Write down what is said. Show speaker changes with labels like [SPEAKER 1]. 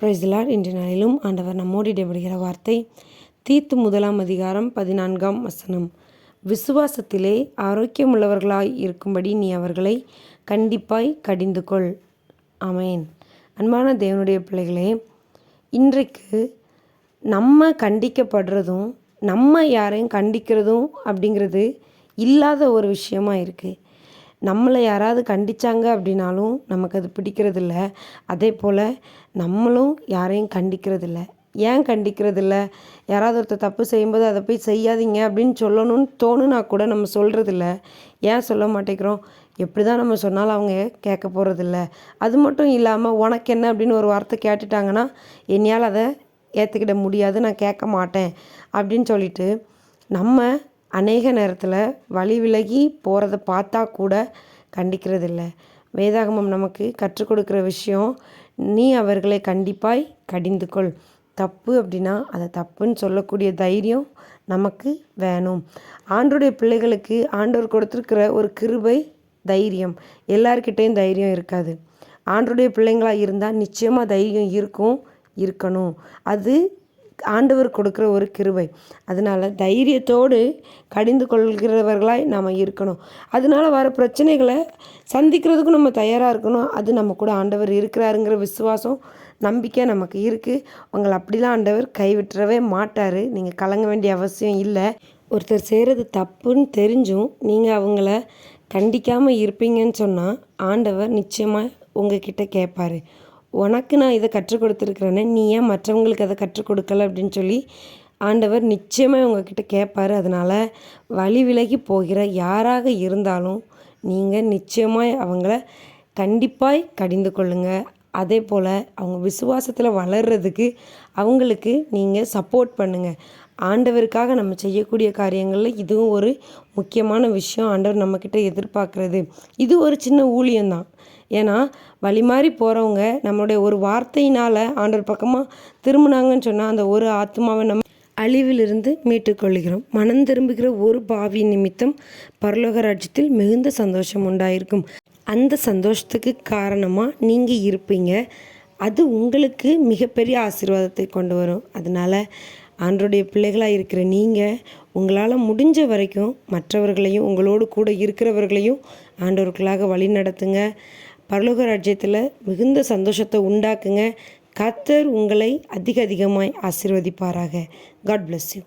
[SPEAKER 1] பிரைஸ்லார் இன்று நாளிலும் ஆண்டவர் நம்மோடு இடைபடுகிற வார்த்தை தீத்து முதலாம் அதிகாரம் பதினான்காம் வசனம். விசுவாசத்திலே ஆரோக்கியமுள்ளவர்களாய் இருக்கும்படி நீ அவர்களை கண்டிப்பாய் கடிந்து கொள் அமேன் அன்பான தேவனுடைய பிள்ளைகளே இன்றைக்கு நம்ம கண்டிக்கப்படுறதும் நம்ம யாரையும் கண்டிக்கிறதும் அப்படிங்கிறது இல்லாத ஒரு விஷயமா இருக்குது நம்மளை யாராவது கண்டிச்சாங்க அப்படின்னாலும் நமக்கு அது பிடிக்கிறதில்ல. அதே போல் நம்மளும் யாரையும் கண்டிக்கிறதில்ல. ஏன் கண்டிக்கிறதில்ல? யாராவது ஒருத்தர் தப்பு செய்யும்போது அதை போய் செய்யாதீங்க அப்படின்னு சொல்லணும்னு தோணுனா கூட நம்ம சொல்கிறதில்ல ஏன் சொல்ல மாட்டேங்கிறோம்? எப்படி தான் நம்ம சொன்னாலும் அவங்க கேட்க போகிறதில்ல அது மட்டும் இல்லாமல் உனக்கு என்ன அப்படின்னு ஒரு வார்த்தை கேட்டுட்டாங்கன்னா என்னையால் அதை ஏற்றுக்கிட முடியாது நான் கேட்க மாட்டேன். அப்படின்னு சொல்லிட்டு நம்ம அநேக நேரத்தில் வழி விலகி போகிறத பார்த்தா கூட கண்டிக்கிறதில்ல. வேதாகமம் நமக்கு கற்றுக் கொடுக்குற விஷயம் நீ அவர்களை கண்டிப்பாய் கடிந்து கொள். தப்பு அப்படின்னா அதை தப்புன்னு சொல்லக்கூடிய தைரியம் நமக்கு வேணும். ஆண்டோடைய பிள்ளைகளுக்கு ஆண்டவர் கொடுத்துருக்கிற ஒரு கிருபை தைரியம். எல்லார்கிட்டேயும் தைரியம் இருக்காது. ஆண்டோடைய பிள்ளைங்களாக இருந்தால் நிச்சயமாக தைரியம் இருக்கும் இருக்கணும். அது ஆண்டவர் கொடுக்குற ஒரு கிருபை. அதனால் தைரியத்தோடு கடிந்து கொள்கிறவர்களாய் நாம் இருக்கணும். அதனால் வர பிரச்சனைகளை சந்திக்கிறதுக்கும் நம்ம தயாராக இருக்கணும். அது நம்ம கூட ஆண்டவர் இருக்கிறாருங்கிற விசுவாசம் நம்பிக்கை நமக்கு இருக்குது உங்களை அப்படிலாம் ஆண்டவர் கைவிட்டுறவே மாட்டார். நீங்கள் கலங்க வேண்டிய அவசியம் இல்லை. ஒருத்தர் செய்கிறது தப்புன்னு தெரிஞ்சும் நீங்கள் அவங்கள கண்டிக்காமல் இருப்பீங்கன்னு சொன்னால் ஆண்டவர் நிச்சயமாக உங்ககிட்ட கேட்பாரு உனக்கு நான் இதை கற்றுக் கொடுத்துருக்குறேனே நீ ஏன் மற்றவங்களுக்கு அதை கற்றுக் கொடுக்கல அப்படின்னு சொல்லி ஆண்டவர் நிச்சயமாக உங்ககிட்ட கேட்பார். அதனால் வழி விலகி போகிற யாராக இருந்தாலும் நீங்கள் நிச்சயமாக அவங்கள கண்டிப்பாய் கடிந்து கொள்ளுங்கள் அதே போல் அவங்க விசுவாசத்தில் வளர்கிறதுக்கு அவங்களுக்கு நீங்கள் சப்போர்ட் பண்ணுங்கள் ஆண்டவருக்காக நம்ம செய்யக்கூடிய காரியங்களில் இதுவும் ஒரு முக்கியமான விஷயம் ஆண்டவர் நம்மக்கிட்ட எதிர்பார்க்குறது. இது ஒரு சின்ன ஊழியம்தான். ஏன்னா வழி மாறி போகிறவங்க நம்மளுடைய ஒரு வார்த்தையினால் ஆண்டவர் பக்கமாக திரும்பினாங்கன்னு சொன்னால் அந்த ஒரு ஆத்மாவை நம்ம அழிவிலிருந்து மீட்டுக்கொள்கிறோம். மனம் திரும்புகிற ஒரு பாவி நிமித்தம் பரலோக ராஜ்யத்தில் மிகுந்த சந்தோஷம் உண்டாயிருக்கும். அந்த சந்தோஷத்துக்கு காரணமாக நீங்கள் இருப்பீங்க. அது உங்களுக்கு மிகப்பெரிய ஆசீர்வாதத்தை கொண்டு வரும். அதனால் ஆண்டருடைய பிள்ளைகளாக இருக்கிற நீங்கள் உங்களால் முடிஞ்ச வரைக்கும் மற்றவர்களையும் உங்களோடு கூட இருக்கிறவர்களையும் ஆண்டவர்களாக வழி நடத்துங்க. பரலோக ராஜ்யத்தில் மிகுந்த சந்தோஷத்தை உண்டாக்குங்க. கத்தர் உங்களை அதிக அதிகமாய் ஆசீர்வதிப்பாராக. God bless you